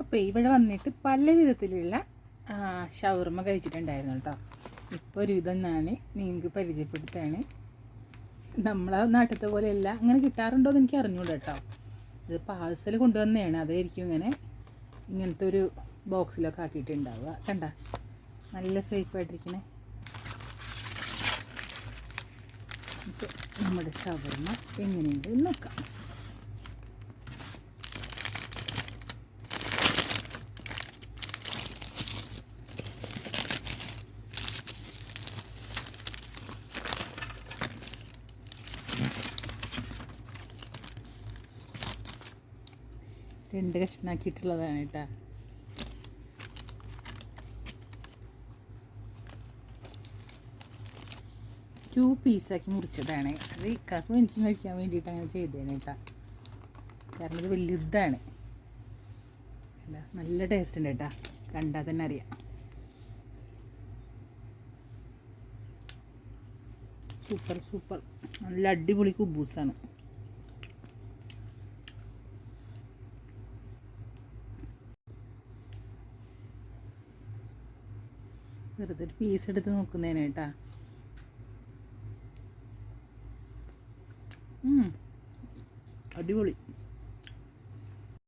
അപ്പോൾ ഇവിടെ വന്നിട്ട് പല വിധത്തിലുള്ള ഷവർമ കഴിച്ചിട്ടുണ്ടായിരുന്നു കേട്ടോ. ഇപ്പോൾ ഒരു വിധം ഞാൻ നിങ്ങൾക്ക് പരിചയപ്പെടുത്താണ് നമ്മളെ നാട്ടിലത്തെ പോലെയല്ല. അങ്ങനെ കിട്ടാറുണ്ടോ എന്ന് എനിക്ക് അറിഞ്ഞൂടാ കേട്ടോ. ഇത് പാഴ്സൽ കൊണ്ടുവന്നതാണ്. അതായിരിക്കും ഇങ്ങനെ ഇങ്ങനത്തെ ഒരു ബോക്സിലൊക്കെ ആക്കിയിട്ടുണ്ടാവുക. കണ്ട? നല്ല സേഫായിട്ടിരിക്കണേ ആയിട്ടിരിക്കണേ. നമ്മുടെ ഷവർമ്മ എങ്ങനെയുണ്ട് നോക്കാം. രണ്ട് കഷ്ണാക്കിയിട്ടുള്ളതാണ് കേട്ടോ. ടു പീസാക്കി മുറിച്ചതാണ്. അത് ഇക്കാക്കും എനിക്കും കഴിക്കാൻ വേണ്ടിയിട്ട് അങ്ങനെ ചെയ്തേനെ കേട്ടോ. കാരണം ഇത് വലുതാണ്? നല്ല ടേസ്റ്റ് ഉണ്ട് കേട്ടോ. കണ്ടാൽ തന്നെ അറിയാം. Super super. നല്ല അടിപൊളി കുബൂസാണ്. വെറുതെ ഒരു പീസ് എടുത്ത് നോക്കുന്നതിന് കേട്ടാ. അടിപൊളി.